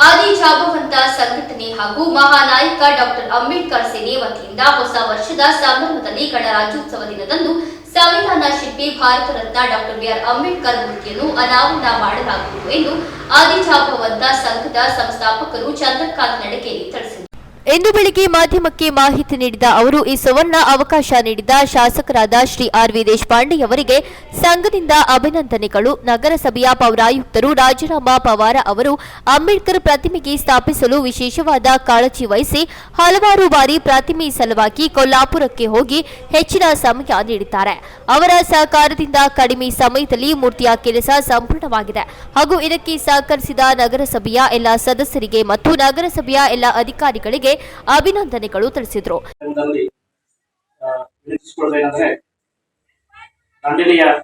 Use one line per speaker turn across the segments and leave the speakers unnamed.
ಆದಿ ಜಾಬವಂತ ಸಂಘಟನೆ ಹಾಗೂ ಮಹಾನಾಯಕ ಡಾಕ್ಟರ್ ಅಂಬೇಡ್ಕರ್ ಸೇನೆ ವತಿಯಿಂದ ಹೊಸ ವರ್ಷದ ಸಂಭ್ರಮದಲ್ಲಿ ಗಣರಾಜ್ಯೋತ್ಸವ ದಿನದಂದು ಸಂವಿಧಾನ ಶಿಲ್ಪಿ Bharat Ratna doctor B R Ambedkar ಮೂರ್ತಿಯನ್ನು ಅನಾವರಣ ಮಾಡಲಾಗುವುದು ಎಂದು ಆದಿ ಜಾಬವಂತ ಸಂಘದ ಸಂಸ್ಥಾಪಕರು ಚಂದ್ರಕಾಂತ್ ನಡಗೇರಿ ತಿಳಿಸಿದರು
ಇಂದು ಬೆಳಿಗ್ಗೆ ಮಾಧ್ಯಮಕ್ಕೆ ಮಾಹಿತಿ ನೀಡಿದ ಅವರು, ಈ ಸುವರ್ಣ ಅವಕಾಶ ನೀಡಿದ ಶಾಸಕರಾದ ಶ್ರೀ ಆರ್ ವಿ ದೇಶಪಾಂಡೆಯವರಿಗೆ ಸಂಘದಿಂದ ಅಭಿನಂದನೆಗಳು. ನಗರಸಭೆಯ ಪೌರಾಯುಕ್ತರು ರಾಜೀನಾಮಾ ಪವಾರ ಅವರು ಅಂಬೇಡ್ಕರ್ ಪ್ರತಿಮೆಗೆ ಸ್ಥಾಪಿಸಲು ವಿಶೇಷವಾದ ಕಾಳಜಿ ವಹಿಸಿ ಹಲವಾರು ಬಾರಿ ಪ್ರತಿಮೆ ಸಲುವಾಗಿ ಕೊಲ್ಲಾಪುರಕ್ಕೆ ಹೋಗಿ ಹೆಚ್ಚಿನ ಸಮಯ ನೀಡಿದ್ದಾರೆ. ಅವರ ಸಹಕಾರದಿಂದ ಕಡಿಮೆ ಸಮಯದಲ್ಲಿ ಮೂರ್ತಿಯ ಕೆಲಸ ಸಂಪೂರ್ಣವಾಗಿದೆ. ಹಾಗೂ ಇದಕ್ಕೆ ಸಹಕರಿಸಿದ ನಗರಸಭೆಯ ಎಲ್ಲ ಸದಸ್ಯರಿಗೆ ಮತ್ತು ನಗರಸಭೆಯ ಎಲ್ಲ ಅಧಿಕಾರಿಗಳಿಗೆ ಅಭಿನಂದನೆಗಳು ತಿಳಿಸಿದರು.
ಆ,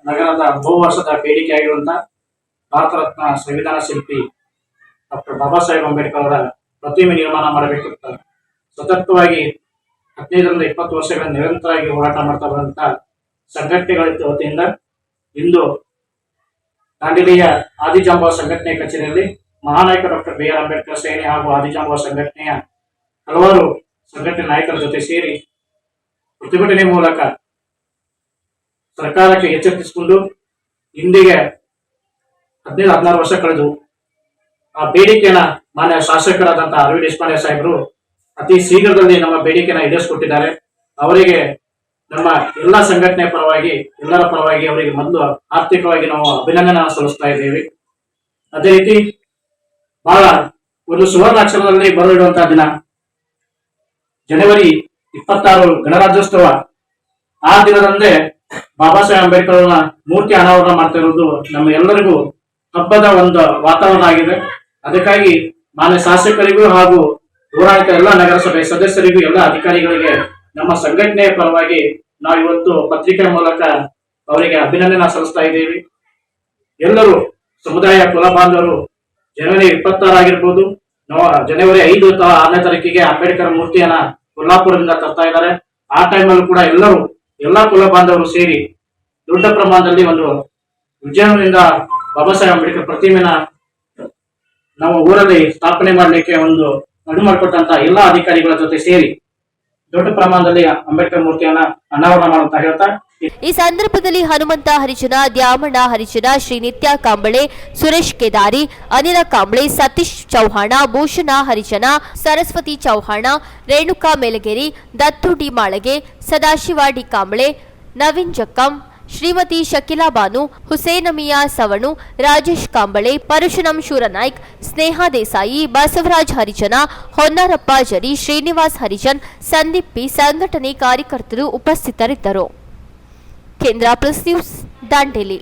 ನಗರದ ಬಹು ವರ್ಷದ ಬೇಡಿಕೆಯಾಗಿರುವಂಥ ಭಾರತ ರತ್ನ ಸಂವಿಧಾನ ಶಿಲ್ಪಿ ಡಾಕ್ಟರ್ ಬಾಬಾ ಸಾಹೇಬ್ ಅಂಬೇಡ್ಕರ್ ಅವರ ಪ್ರತಿಮೆ ನಿರ್ಮಾಣ ಮಾಡಬೇಕು ಸತತವಾಗಿ ಹದಿನೈದರಿಂದ ಇಪ್ಪತ್ತು ವರ್ಷಗಳ ನಿರಂತರವಾಗಿ ಹೋರಾಟ ಮಾಡ್ತಾ ಬಂದಂಥ ಸಂಘಟನೆಗಳ ವತಿಯಿಂದ ಇಂದು ದಾಂಡೇಲಿಯ ಆದಿಜಾಂಬವ ಸಂಘಟನೆ ಕಚೇರಿಯಲ್ಲಿ ಮಹಾನಾಯಕ ಡಾಕ್ಟರ್ ಬಿ ಆರ್ ಅಂಬೇಡ್ಕರ್ ಸೇನೆ ಹಾಗೂ ಆದಿಜಾಂಬವ ಸಂಘಟನೆಯ ಹಲವಾರು ಸಂಘಟನೆ ನಾಯಕರ ಜೊತೆ ಸೇರಿ ಪ್ರತಿಭಟನೆ ಮೂಲಕ ಸರ್ಕಾರಕ್ಕೆ ಎಚ್ಚರಿಸಿಕೊಂಡು ಇಂದಿಗೆ ಹದಿನೈದು, ಹದಿನಾರು ವರ್ಷ ಕಳೆದು ಆ ಬೇಡಿಕೆಯನ್ನ ಮಾನ್ಯ ಶಾಸಕರಾದಂತಹ ಅರವಿಂದ್ ದೇಶಪಾಂಡೆ ಸಾಹೇಬರು ಅತಿ ಶೀಘ್ರದಲ್ಲಿ ನಮ್ಮ ಬೇಡಿಕೆನ ಈಡೇರಿಸಿಕೊಟ್ಟಿದ್ದಾರೆ. ಅವರಿಗೆ ನಮ್ಮ ಎಲ್ಲಾ ಸಂಘಟನೆ ಪರವಾಗಿ, ಎಲ್ಲರ ಪರವಾಗಿ ಅವರಿಗೆ ಮೊದಲು ಆರ್ಥಿಕವಾಗಿ ನಾವು ಅಭಿನಂದನ ಸಲ್ಲಿಸ್ತಾ ಇದ್ದೇವೆ. ಅದೇ ರೀತಿ ಬಹಳ ಒಂದು ಸುವರ್ಣಾಕ್ಷರದಲ್ಲಿ ಬರಲಿಡುವಂತಹ ದಿನ ಜನವರಿ ಇಪ್ಪತ್ತಾರು ಗಣರಾಜ್ಯೋತ್ಸವ. ಆ ದಿನದಂದೇ ಬಾಬಾ ಸಾಹೇಬ್ ಅಂಬೇಡ್ಕರ್ ಮೂರ್ತಿ ಅನಾವರಣ ಮಾಡ್ತಾ ಇರೋದು ನಮ್ಮ ಎಲ್ಲರಿಗೂ ಹಬ್ಬದ ಒಂದು ವಾತಾವರಣ ಆಗಿದೆ. ಅದಕ್ಕಾಗಿ ಮಾನ್ಯ ಶಾಸಕರಿಗೂ ಹಾಗೂ ಹೋರಾಟ ಎಲ್ಲ ನಗರಸಭೆ ಸದಸ್ಯರಿಗೂ ಎಲ್ಲ ಅಧಿಕಾರಿಗಳಿಗೆ ನಮ್ಮ ಸಂಘಟನೆಯ ಪರವಾಗಿ ನಾವು ಇವತ್ತು ಪತ್ರಿಕೆ ಮೂಲಕ ಅವರಿಗೆ ಅಭಿನಂದನೆ ಸಲ್ಲಿಸ್ತಾ ಇದ್ದೀವಿ. ಎಲ್ಲರೂ ಸಮುದಾಯ ಕುಲ ಬಾಂಧವರು, ಜನವರಿ ಇಪ್ಪತ್ತಾರು ಆಗಿರ್ಬೋದು, ನವ ಜನವರಿ ಐದು ಅಥವಾ ಆರನೇ ತಾರೀಕಿಗೆ ಅಂಬೇಡ್ಕರ್ ಮೂರ್ತಿಯನ್ನ ಕೊಲ್ಲಾಪುರದಿಂದ ತರ್ತಾ ಇದ್ದಾರೆ. ಆ ಟೈಮಲ್ಲೂ ಕೂಡ ಎಲ್ಲರೂ, ಎಲ್ಲಾ ಕುಲ ಬಾಂಧವರು ಸೇರಿ ದೊಡ್ಡ ಪ್ರಮಾಣದಲ್ಲಿ ಒಂದು ವಿಜೃಂಭಣೆಯಿಂದ ಬಾಬಾ ಸಾಹೇಬ್ ಅಂಬೇಡ್ಕರ್ ಪ್ರತಿಮೆನ ನಮ್ಮ ಊರಲ್ಲಿ ಸ್ಥಾಪನೆ ಮಾಡಲಿಕ್ಕೆ ಒಂದು ಅಡು ಮಾಡಿಕೊಟ್ಟಂತ ಎಲ್ಲಾ ಅಧಿಕಾರಿಗಳ ಜೊತೆ ಸೇರಿ ದೊಡ್ಡ ಪ್ರಮಾಣದಲ್ಲಿ ಅಂಬೇಡ್ಕರ್ ಮೂರ್ತಿಯನ್ನ ಅನಾವರಣ ಮಾಡುವಂತ ಹೇಳ್ತಾ
ಈ ಸಂದರ್ಭದಲ್ಲಿ ಹನುಮಂತ ಹರಿಜನ, ದ್ಯಾಮಣ್ಣ ಹರಿಜನ, ಶ್ರೀ ನಿತ್ಯ ಕಾಂಬಳೆ, ಸುರೇಶ್ ಕೇದಾರಿ, ಅನಿಲ ಕಾಂಬಳೆ, ಸತೀಶ್ ಚೌಹಾಣ, ಭೂಷಣ ಹರಿಜನ, ಸರಸ್ವತಿ ಚೌಹಾಣ, ರೇಣುಕಾ ಮೇಲಗೇರಿ, ದತ್ತು ಡಿ ಮಾಳಗೆ, ಸದಾಶಿವ ಡಿ ಕಾಂಬಳೆ, ನವೀನ್ ಜಕ್ಕಂ, ಶ್ರೀಮತಿ ಶಕಿಲಾ ಬಾನು ಹುಸೇನಮಿಯಾ ಸವಣು, ರಾಜೇಶ್ ಕಾಂಬಳೆ, ಪರಶುರಾಮ್ ಶೂರನಾಯ್ಕ್, ಸ್ನೇಹ ದೇಸಾಯಿ, ಬಸವರಾಜ್ ಹರಿಜನ, ಹೊನ್ನಾರಪ್ಪ ಜರಿ, ಶ್ರೀನಿವಾಸ್ ಹರಿಜನ್, ಸಂದೀಪ್ ಪಿ, ಸಂಘಟನೆ ಕಾರ್ಯಕರ್ತರು ಉಪಸ್ಥಿತರಿದ್ದರು. केंद्रा केंद्राप्रस न्यूज दांडेली.